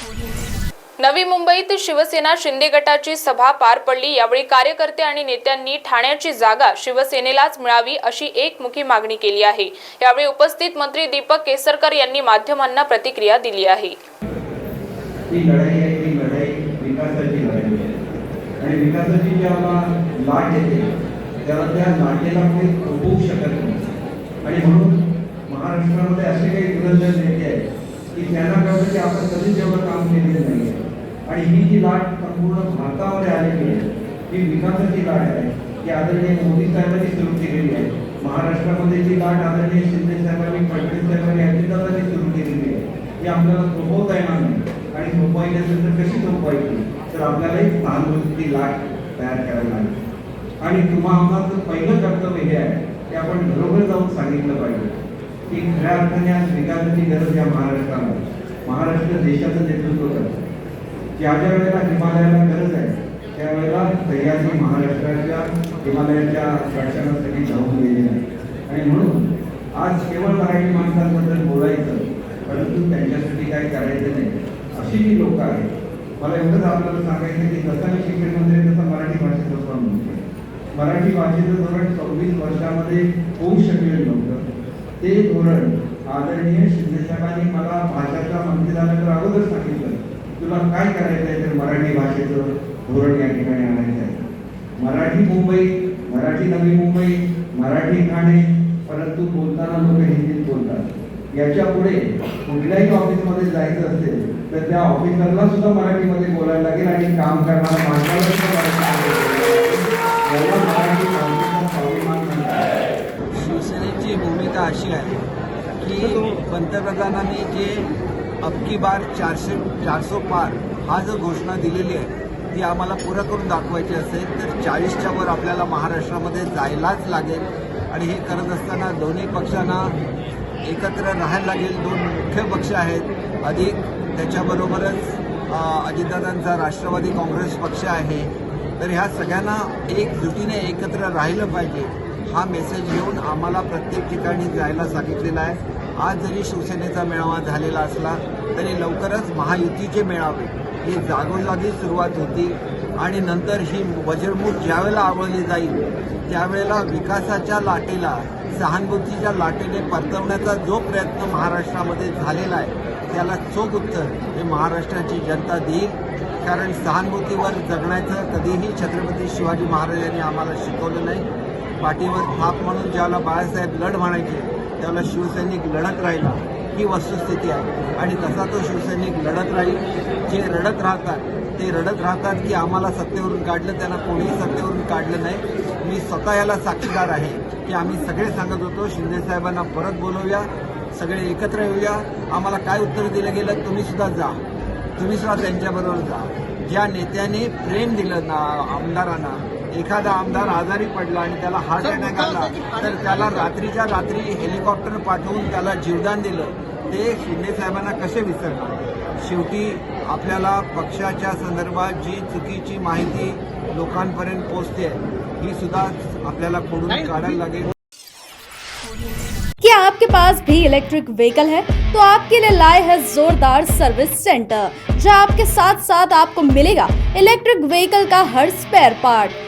नवी मुंबईत शिवसेना शिंदे गटाची सभा पार पडली. यावेळी कार्यकर्ते आणि नेत्यांनी ठाण्याची जागा शिवसेनेलाच मिळावी अशी एकमुखी मागणी केली आहे. यावेळी उपस्थित मंत्री दीपक केसरकर यांनी माध्यमांना प्रतिक्रिया दिली आहे. ही लढाई आहे ती लढाई विकासाची लढाई आहे. आणि विकासाची जेव्हा लाट येते तेव्हा त्या लाटेला कोणी थोपवू शकत नाही. आणि म्हणून महाराष्ट्रामध्ये असे काही धुरंधर नेते आहेत की त्यांना कळतं की आपण कधीच जेवढं काम केलेलं नाही आणि ही जी लाट संपूर्ण भारतामध्ये आलेली आहे ही विकासाची लाट आहे. ती आदरणीय मोदी साहेबांनी सुरू केलेली आहे. महाराष्ट्रामध्ये जी लाट आदरणीय शिंदे साहेबांनी फडणवीस साहेबांनी अजितदादांनी सुरू केलेली आहे ही आपल्याला थोपवता येणार नाही. आणि झोपायची असेल तर कशी झोपायची तर आपल्याला एक सहानुभूतीची लाट तयार करायला लागेल आणि तुम्हा आम्हाला पहिलं कर्तव्य हे आहे की आपण घरोघर जाऊन सांगितलं पाहिजे. की खऱ्या अर्थाने आज विकासाची गरज या महाराष्ट्राला महाराष्ट्र देशाचं नेतृत्व करतं. ज्या ज्या वेळेला हिमालयाला गरज आहे त्यावेळेला सह्याद्री महाराष्ट्राच्या हिमालयाच्या दर्शनासाठी जाऊन गेले नाही आणि म्हणून आज केवळ मराठी माणसांबद्दल बोलायचं परंतु त्यांच्यासाठी काय करायचं नाही अशी जी लोक आहेत मला एवढंच आपल्याला सांगायचं की जसं मी शिक्षण मंत्री तसं मराठी भाषेचं पण मराठी भाषेचं धोरण सव्वीस वर्षामध्ये होऊ शकलेलं नव्हतं. ते धोरण आदरणीय शिंदे मला भाषाचा मंत्री झाल्यानंतर अगोदर सांगितलं. तुला काय करायचं आहे तर मराठी भाषेचं धोरण या ठिकाणी आणायचं आहे मराठी मुंबई मराठी नवी मुंबई मराठी ठाणे परंतु बोलताना लोक हिंदीत बोलतात. याच्यापुढे कुठल्याही ऑफिसमध्ये जायचं असेल तर त्या ऑफिसरला सुद्धा मराठीमध्ये बोलायला लागेल आणि काम करणारा माणसाला सुद्धा मराठी भाषेचा स्वाभिमान म्हणतात शिवसेनेची भूमिका अशी आहे की पंतप्रधानांनी जे अबकी बार चारशे चारसो पार हा जो घोषणा दिलेली आहे ती आम्हाला पुरं करून दाखवायची असेल तर चाळीसच्या वर आपल्याला महाराष्ट्रामध्ये जायलाच लागेल. आणि हे करत असताना दोन्ही पक्षांना एकत्र राहायला लागेल. दोन मुख्य पक्ष आहेत. अधिक त्याच्याबरोबरच अजितदादांचा राष्ट्रवादी काँग्रेस पक्ष आहे. तर ह्या सगळ्यांना एकजुटीने एकत्र राहिलं पाहिजे. हा मेसेज घेऊन आम्हाला प्रत्येक ठिकाणी जायला सांगितलेला आहे. आज जरी शिवसेनेचा मेळावा झालेला असला तरी लवकरच महायुतीचे मेळावे ही जागोजागी सुरुवात होती आणि नंतर ही वज्रमूठ ज्यावेळेला आवळली जाईल त्यावेळेला विकासाच्या लाटेला सहानुभूतीच्या लाटेने परतवण्याचा जो प्रयत्न महाराष्ट्रामध्ये झालेला आहे त्याला चोख उत्तर हे महाराष्ट्राची जनता देईल. कारण सहानुभूतीवर जगण्याचं कधीही छत्रपती शिवाजी महाराजांनी आम्हाला शिकवलं नाही. पाठीवर थाप म्हणून ज्याला बाळासाहेब लढ म्हणायचे त्याला शिवसैनिक लढत राहिला. ही वस्तुस्थिती आहे. आणि तसा तो शिवसैनिक लढत राहील जे रडत राहतात ते रडत राहतात की आम्हाला सत्तेवरून काढलं त्यांना कोणीही सत्तेवरून काढलं नाही. मी स्वतः याला साक्षीदार आहे की आम्ही सगळे सांगत होतो. शिंदेसाहेबांना परत बोलवूया सगळे एकत्र येऊया. आम्हाला काय उत्तर दिलं गेलं तुम्ही सुद्धा जा. तुम्ही सुद्धा त्यांच्याबरोबर जा. ज्या नेत्याने प्रेम दिलं ना आमदारांना एखादा आमदार आजारी पडला आणि त्याला हार्ट अटॅक आला तर त्याला रात्रीच्या रात्री हेलिकॉप्टर पाठवून त्याला जीवदान दिलं ते शिंदे साहेबांना कसे विसरणार? शेवटी आपल्याला पक्षाच्या संदर्भात जी चुकीची माहिती लोकांपर्यंत पोहोचते ही सुद्धा आपल्याला खोडून काढायला लागेल. क्या आपके पास भी इलेक्ट्रिक व्हीकल है? तो आपके लिए लाए है जोरदार सर्विस सेंटर जहाँ आपके साथ साथ आपको मिलेगा इलेक्ट्रिक व्हीकल का हर स्पेयर पार्ट